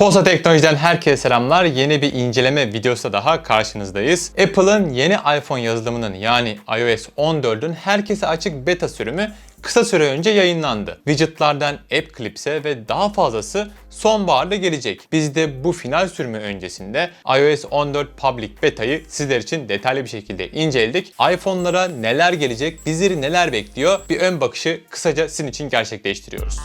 Posta Teknoloji'den herkese selamlar. Yeni bir inceleme videosu daha karşınızdayız. Apple'ın yeni iPhone yazılımının yani iOS 14'ün herkese açık beta sürümü kısa süre önce yayınlandı. Widgetlardan App Clips'e ve daha fazlası sonbaharda gelecek. Biz de bu final sürümü öncesinde iOS 14 Public Beta'yı sizler için detaylı bir şekilde inceledik. iPhone'lara neler gelecek, bizleri neler bekliyor bir ön bakışı kısaca sizin için gerçekleştiriyoruz.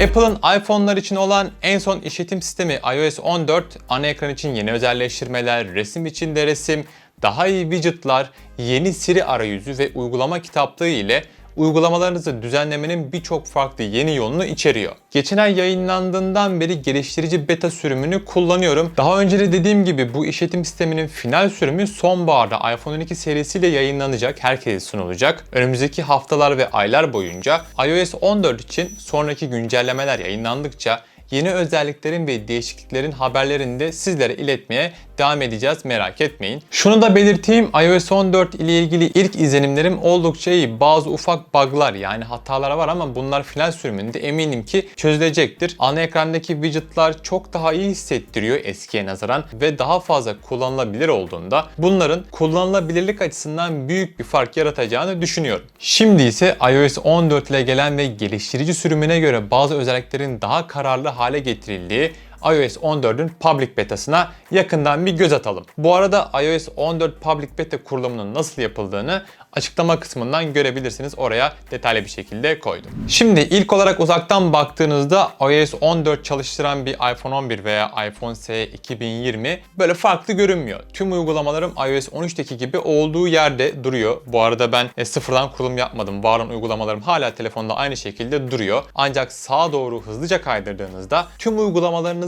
Apple'ın iPhone'lar için olan en son işletim sistemi iOS 14, ana ekran için yeni özelleştirmeler, resim için de resim, daha iyi widgetlar, yeni Siri arayüzü ve uygulama kitaplığı ile uygulamalarınızı düzenlemenin birçok farklı yeni yolunu içeriyor. Geçen ay yayınlandığından beri geliştirici beta sürümünü kullanıyorum. Daha önce de dediğim gibi bu işletim sisteminin final sürümü sonbaharda iPhone 12 serisiyle yayınlanacak, herkese sunulacak. Önümüzdeki haftalar ve aylar boyunca iOS 14 için sonraki güncellemeler yayınlandıkça yeni özelliklerin ve değişikliklerin haberlerini de sizlere iletmeye devam edeceğiz merak etmeyin. Şunu da belirteyim iOS 14 ile ilgili ilk izlenimlerim oldukça iyi. Bazı ufak bug'lar yani hatalar var ama bunlar final sürümünde eminim ki çözülecektir. Ana ekrandaki widgetlar çok daha iyi hissettiriyor eskiye nazaran ve daha fazla kullanılabilir olduğunda bunların kullanılabilirlik açısından büyük bir fark yaratacağını düşünüyorum. Şimdi ise iOS 14 ile gelen ve geliştirici sürümüne göre bazı özelliklerin daha kararlı hale getirildiği iOS 14'ün public betasına yakından bir göz atalım. Bu arada iOS 14 public beta kurulumunun nasıl yapıldığını açıklama kısmından görebilirsiniz. Oraya detaylı bir şekilde koydum. Şimdi ilk olarak uzaktan baktığınızda iOS 14 çalıştıran bir iPhone 11 veya iPhone SE 2020 böyle farklı görünmüyor. Tüm uygulamalarım iOS 13'teki gibi olduğu yerde duruyor. Bu arada ben e, sıfırdan kurulum yapmadım. Var olan uygulamalarım hala telefonda aynı şekilde duruyor. Ancak sağa doğru hızlıca kaydırdığınızda tüm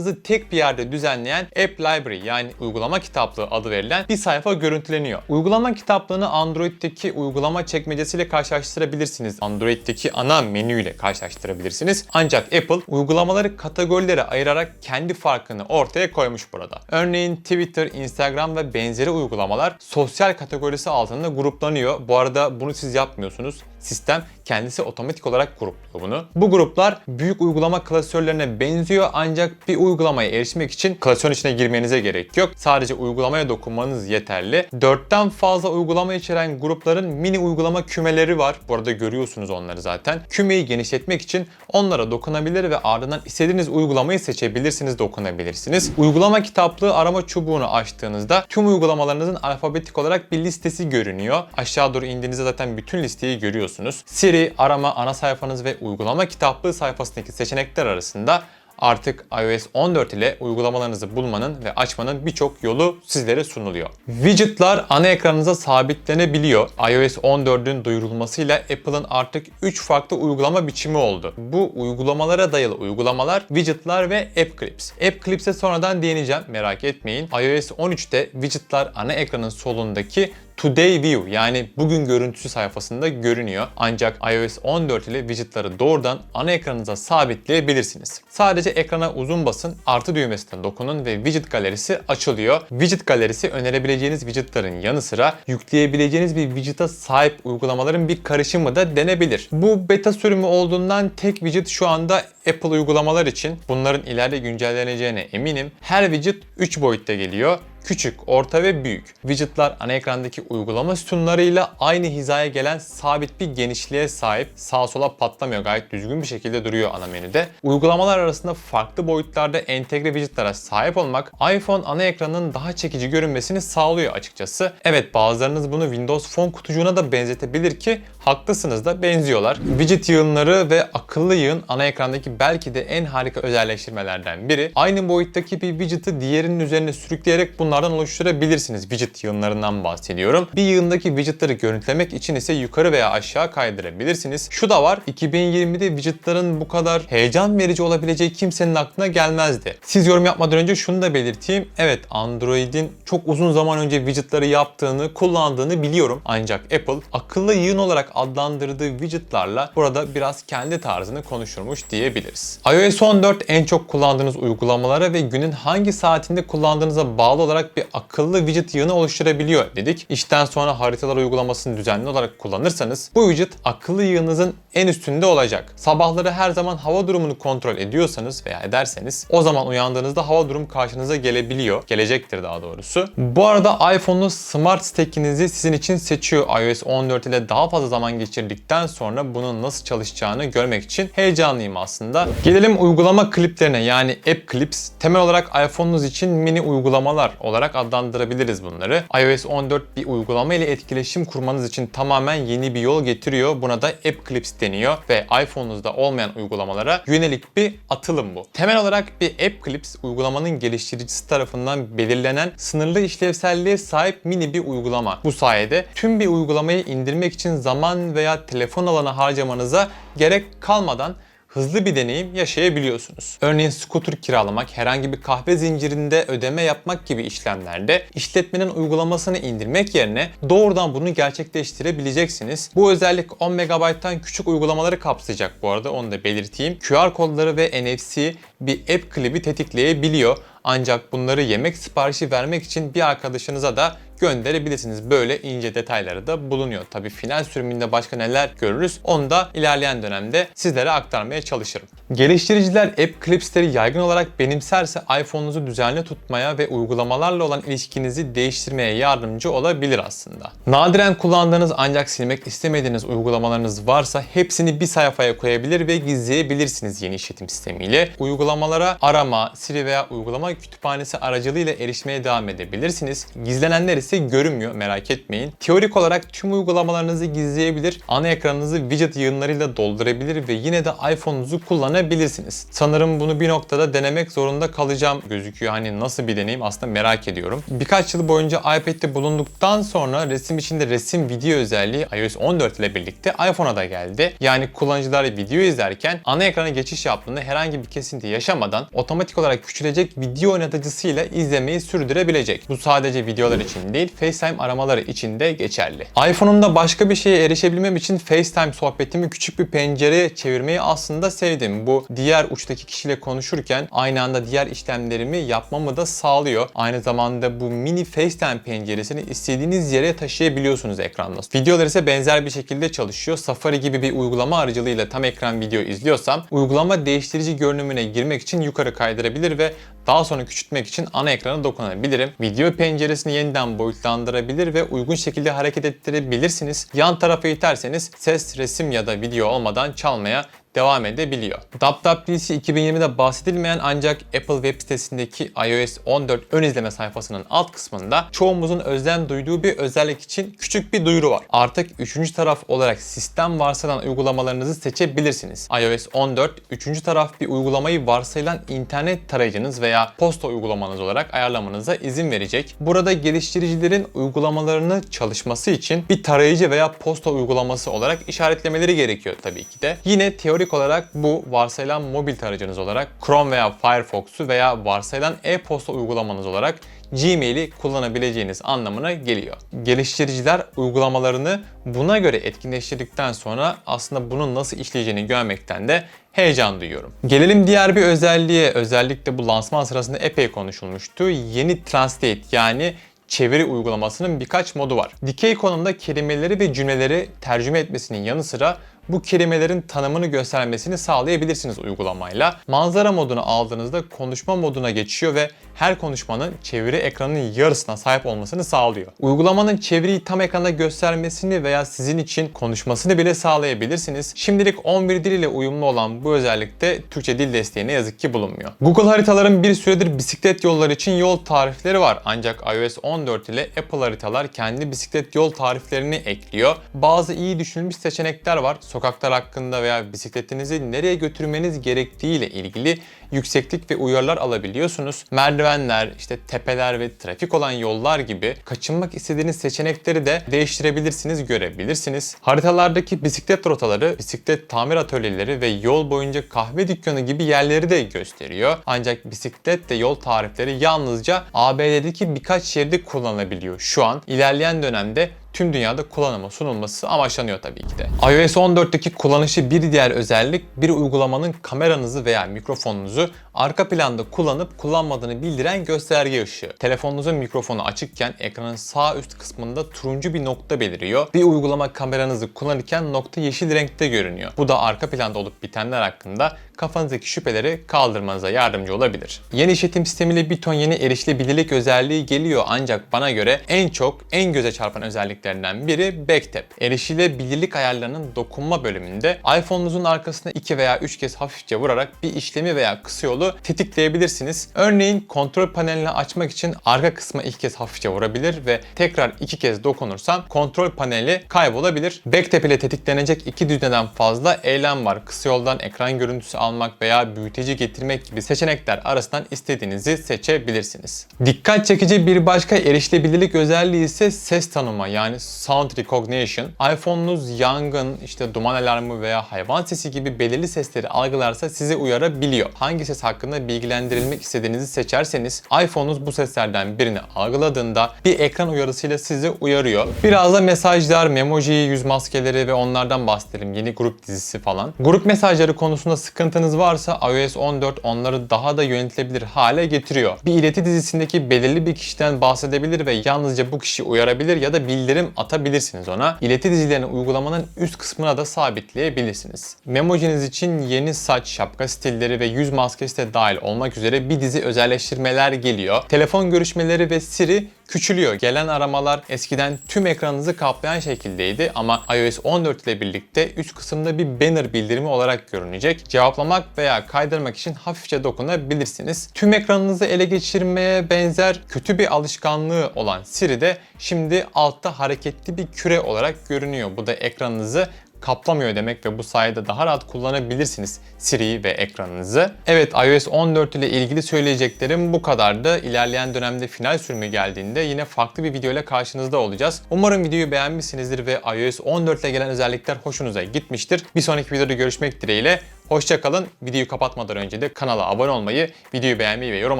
uygulamalarınızı tek bir yerde düzenleyen App Library yani uygulama kitaplığı adı verilen bir sayfa görüntüleniyor. Uygulama kitaplığını Android'deki uygulama çekmecesiyle karşılaştırabilirsiniz. Android'deki ana menüyle karşılaştırabilirsiniz. Ancak Apple uygulamaları kategorilere ayırarak kendi farkını ortaya koymuş burada. Örneğin Twitter, Instagram ve benzeri uygulamalar sosyal kategorisi altında gruplanıyor. Bu arada bunu siz yapmıyorsunuz. Sistem kendisi otomatik olarak grupluyor bunu. Bu gruplar büyük uygulama klasörlerine benziyor ancak bir uygulamaya erişmek için klasörün içine girmenize gerek yok. Sadece uygulamaya dokunmanız yeterli. 4'ten fazla uygulama içeren grupların mini uygulama kümeleri var. Bu arada görüyorsunuz onları zaten. Kümeyi genişletmek için onlara dokunabilir ve ardından istediğiniz uygulamayı seçebilirsiniz, dokunabilirsiniz. Uygulama kitaplığı arama çubuğunu açtığınızda tüm uygulamalarınızın alfabetik olarak bir listesi görünüyor. Aşağı doğru indiğinizde zaten bütün listeyi görüyorsunuz. Siri, arama, ana sayfanız ve uygulama kitaplığı sayfasındaki seçenekler arasında artık iOS 14 ile uygulamalarınızı bulmanın ve açmanın birçok yolu sizlere sunuluyor. Widgetlar ana ekranınıza sabitlenebiliyor. iOS 14'ün duyurulmasıyla Apple'ın artık 3 farklı uygulama biçimi oldu. Bu uygulamalara dayalı uygulamalar, widgetlar ve App Clips. App Clips'e sonradan değineceğim merak etmeyin. iOS 13'te widgetlar ana ekranın solundaki Today View yani bugün görüntüsü sayfasında görünüyor. Ancak iOS 14 ile widgetları doğrudan ana ekranınıza sabitleyebilirsiniz. Sadece ekrana uzun basın, artı düğmesine dokunun ve widget galerisi açılıyor. Widget galerisi önerebileceğiniz widgetların yanı sıra yükleyebileceğiniz bir widget'a sahip uygulamaların bir karışımı da denebilir. Bu beta sürümü olduğundan tek widget şu anda Apple uygulamalar için bunların ileride güncelleneceğine eminim. Her widget 3 boyutta geliyor küçük, orta ve büyük. Widgetlar ana ekrandaki uygulama sütunlarıyla aynı hizaya gelen sabit bir genişliğe sahip. Sağa sola patlamıyor. Gayet düzgün bir şekilde duruyor ana menüde. Uygulamalar arasında farklı boyutlarda entegre widgetlara sahip olmak iPhone ana ekranının daha çekici görünmesini sağlıyor açıkçası. Evet bazılarınız bunu Windows Phone kutucuğuna da benzetebilir ki haklısınız da benziyorlar. Widget yığınları ve akıllı yığın ana ekrandaki belki de en harika özelleştirmelerden biri. Aynı boyuttaki bir widget'ı diğerinin üzerine sürükleyerek bunlardan oluşturabilirsiniz. Widget yığınlarından bahsediyorum. Bir yığındaki widget'ları görüntülemek için ise yukarı veya aşağı kaydırabilirsiniz. Şu da var. 2020'de widget'ların bu kadar heyecan verici olabileceği kimsenin aklına gelmezdi. Siz yorum yapmadan önce şunu da belirteyim. Evet Android'in çok uzun zaman önce widget'ları yaptığını, kullandığını biliyorum. Ancak Apple akıllı yığın olarak adlandırdığı widget'larla burada biraz kendi tarzını konuşurmuş diyebiliriz. iOS 14 en çok kullandığınız uygulamalara ve günün hangi saatinde kullandığınıza bağlı olarak bir akıllı widget yığını oluşturabiliyor dedik. İşten sonra haritalar uygulamasını düzenli olarak kullanırsanız bu widget akıllı yığınınızın en üstünde olacak. Sabahları her zaman hava durumunu kontrol ediyorsanız veya ederseniz o zaman uyandığınızda hava durum karşınıza gelebiliyor. Gelecektir daha doğrusu. Bu arada iPhone'un Smart Stack'inizi sizin için seçiyor. iOS 14 ile daha fazla zaman geçirdikten sonra bunun nasıl çalışacağını görmek için heyecanlıyım aslında. Gelelim uygulama kliplerine yani App Clips. Temel olarak iPhone'unuz için mini uygulamalar olarak adlandırabiliriz bunları. iOS 14 bir uygulama ile etkileşim kurmanız için tamamen yeni bir yol getiriyor. Buna da App Clips deniyor ve iPhone'unuzda olmayan uygulamalara yönelik bir atılım bu. Temel olarak bir App Clips uygulamanın geliştiricisi tarafından belirlenen sınırlı işlevselliğe sahip mini bir uygulama. Bu sayede tüm bir uygulamayı indirmek için zaman veya telefon alanı harcamanıza gerek kalmadan hızlı bir deneyim yaşayabiliyorsunuz. Örneğin scooter kiralamak, herhangi bir kahve zincirinde ödeme yapmak gibi işlemlerde işletmenin uygulamasını indirmek yerine doğrudan bunu gerçekleştirebileceksiniz. Bu özellik 10 MB'tan küçük uygulamaları kapsayacak bu arada onu da belirteyim. QR kodları ve NFC bir app klibi tetikleyebiliyor. Ancak bunları yemek siparişi vermek için bir arkadaşınıza da gönderebilirsiniz. Böyle ince detayları da bulunuyor. Tabi final sürümünde başka neler görürüz onu da ilerleyen dönemde sizlere aktarmaya çalışırım. Geliştiriciler App Clips'leri yaygın olarak benimserse iPhone'unuzu düzenli tutmaya ve uygulamalarla olan ilişkinizi değiştirmeye yardımcı olabilir aslında. Nadiren kullandığınız ancak silmek istemediğiniz uygulamalarınız varsa hepsini bir sayfaya koyabilir ve gizleyebilirsiniz yeni işletim sistemiyle. Uygulamalara arama, Siri veya uygulama kütüphanesi aracılığıyla erişmeye devam edebilirsiniz. Gizlenenler ise görünmüyor merak etmeyin. Teorik olarak tüm uygulamalarınızı gizleyebilir, ana ekranınızı widget yığınlarıyla doldurabilir ve yine de iPhone'unuzu kullanabilirsiniz. Sanırım bunu bir noktada denemek zorunda kalacağım gözüküyor. Hani nasıl bir deneyim aslında merak ediyorum. Birkaç yıl boyunca iPad'de bulunduktan sonra resim içinde resim video özelliği iOS 14 ile birlikte iPhone'a da geldi. Yani kullanıcılar video izlerken ana ekrana geçiş yaptığında herhangi bir kesinti yaşamadan otomatik olarak küçülecek video oynatıcısıyla izlemeyi sürdürebilecek. Bu sadece videolar için değil, FaceTime aramaları için de geçerli. iPhone'umda başka bir şeye erişebilmem için FaceTime sohbetimi küçük bir pencereye çevirmeyi aslında sevdim. Bu diğer uçtaki kişiyle konuşurken aynı anda diğer işlemlerimi yapmamı da sağlıyor. Aynı zamanda bu mini FaceTime penceresini istediğiniz yere taşıyabiliyorsunuz ekranda. Videolar ise benzer bir şekilde çalışıyor. Safari gibi bir uygulama aracılığıyla tam ekran video izliyorsam uygulama değiştirici görünümüne girmek için yukarı kaydırabilir ve daha sonra küçültmek için ana ekrana dokunabilirim. Video penceresini yeniden boyutlandırabilir ve uygun şekilde hareket ettirebilirsiniz. Yan tarafa iterseniz ses, resim ya da video olmadan çalmaya devam edebiliyor. WWDC 2020'de bahsedilmeyen ancak Apple web sitesindeki iOS 14 ön izleme sayfasının alt kısmında çoğumuzun özlem duyduğu bir özellik için küçük bir duyuru var. Artık üçüncü taraf olarak sistem varsayılan uygulamalarınızı seçebilirsiniz. iOS 14 üçüncü taraf bir uygulamayı varsayılan internet tarayıcınız veya posta uygulamanız olarak ayarlamanıza izin verecek. Burada geliştiricilerin uygulamalarını çalışması için bir tarayıcı veya posta uygulaması olarak işaretlemeleri gerekiyor tabii ki de. Yine teorik olarak bu varsayılan mobil tarayıcınız olarak Chrome veya Firefox'u veya varsayılan e-posta uygulamanız olarak Gmail'i kullanabileceğiniz anlamına geliyor. Geliştiriciler uygulamalarını buna göre etkinleştirdikten sonra aslında bunun nasıl işleyeceğini görmekten de heyecan duyuyorum. Gelelim diğer bir özelliğe. Özellikle bu lansman sırasında epey konuşulmuştu. Yeni Translate yani çeviri uygulamasının birkaç modu var. Dikey konumda kelimeleri ve cümleleri tercüme etmesinin yanı sıra bu kelimelerin tanımını göstermesini sağlayabilirsiniz uygulamayla. Manzara modunu aldığınızda konuşma moduna geçiyor ve her konuşmanın çeviri ekranının yarısına sahip olmasını sağlıyor. Uygulamanın çeviriyi tam ekranda göstermesini veya sizin için konuşmasını bile sağlayabilirsiniz. Şimdilik 11 dil ile uyumlu olan bu özellikte Türkçe dil desteği ne yazık ki bulunmuyor. Google haritaların bir süredir bisiklet yolları için yol tarifleri var. Ancak iOS 14 ile Apple haritalar kendi bisiklet yol tariflerini ekliyor. Bazı iyi düşünülmüş seçenekler var sokaklar hakkında veya bisikletinizi nereye götürmeniz gerektiği ile ilgili yükseklik ve uyarılar alabiliyorsunuz. Merdivenler, işte tepeler ve trafik olan yollar gibi kaçınmak istediğiniz seçenekleri de değiştirebilirsiniz, görebilirsiniz. Haritalardaki bisiklet rotaları, bisiklet tamir atölyeleri ve yol boyunca kahve dükkanı gibi yerleri de gösteriyor. Ancak bisiklet ve yol tarifleri yalnızca ABD'deki birkaç şehirde kullanılabiliyor. Şu an ilerleyen dönemde tüm dünyada kullanıma sunulması amaçlanıyor tabii ki de. iOS 14'teki kullanışı bir diğer özellik bir uygulamanın kameranızı veya mikrofonunuzu arka planda kullanıp kullanmadığını bildiren gösterge ışığı. Telefonunuzun mikrofonu açıkken ekranın sağ üst kısmında turuncu bir nokta beliriyor. Bir uygulama kameranızı kullanırken nokta yeşil renkte görünüyor. Bu da arka planda olup bitenler hakkında kafanızdaki şüpheleri kaldırmanıza yardımcı olabilir. Yeni işletim sistemiyle bir ton yeni erişilebilirlik özelliği geliyor ancak bana göre en çok en göze çarpan özelliklerinden biri Backtap. Erişilebilirlik ayarlarının dokunma bölümünde iPhone'unuzun arkasına 2 veya 3 kez hafifçe vurarak bir işlemi veya kısa yolu tetikleyebilirsiniz. Örneğin kontrol panelini açmak için arka kısma ilk kez hafifçe vurabilir ve tekrar iki kez dokunursam kontrol paneli kaybolabilir. Backtap ile tetiklenecek iki düzineden fazla eylem var. Kısa yoldan ekran görüntüsü almak veya büyüteci getirmek gibi seçenekler arasından istediğinizi seçebilirsiniz. Dikkat çekici bir başka erişilebilirlik özelliği ise ses tanıma yani sound recognition. iPhone'unuz yangın, işte duman alarmı veya hayvan sesi gibi belirli sesleri algılarsa sizi uyarabiliyor. Hangi ses bilgilendirilmek istediğinizi seçerseniz iPhone'unuz bu seslerden birini algıladığında bir ekran uyarısıyla sizi uyarıyor. Biraz da mesajlar, memoji, yüz maskeleri ve onlardan bahsedelim. Yeni grup dizisi falan. Grup mesajları konusunda sıkıntınız varsa iOS 14 onları daha da yönetilebilir hale getiriyor. Bir ileti dizisindeki belirli bir kişiden bahsedebilir ve yalnızca bu kişi uyarabilir ya da bildirim atabilirsiniz ona. İleti dizilerini uygulamanın üst kısmına da sabitleyebilirsiniz. Memojiniz için yeni saç, şapka stilleri ve yüz maskesi de dahil olmak üzere bir dizi özelleştirmeler geliyor. Telefon görüşmeleri ve Siri küçülüyor. Gelen aramalar eskiden tüm ekranınızı kaplayan şekildeydi ama iOS 14 ile birlikte üst kısımda bir banner bildirimi olarak görünecek. Cevaplamak veya kaydırmak için hafifçe dokunabilirsiniz. Tüm ekranınızı ele geçirmeye benzer kötü bir alışkanlığı olan Siri de şimdi altta hareketli bir küre olarak görünüyor. Bu da ekranınızı kaplamıyor demek ve bu sayede daha rahat kullanabilirsiniz Siri'yi ve ekranınızı. Evet iOS 14 ile ilgili söyleyeceklerim bu kadardı. İlerleyen dönemde final sürümü geldiğinde yine farklı bir video ile karşınızda olacağız. Umarım videoyu beğenmişsinizdir ve iOS 14 ile gelen özellikler hoşunuza gitmiştir. Bir sonraki videoda görüşmek dileğiyle. Hoşçakalın. Videoyu kapatmadan önce de kanala abone olmayı, videoyu beğenmeyi ve yorum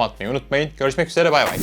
atmayı unutmayın. Görüşmek üzere bay bay.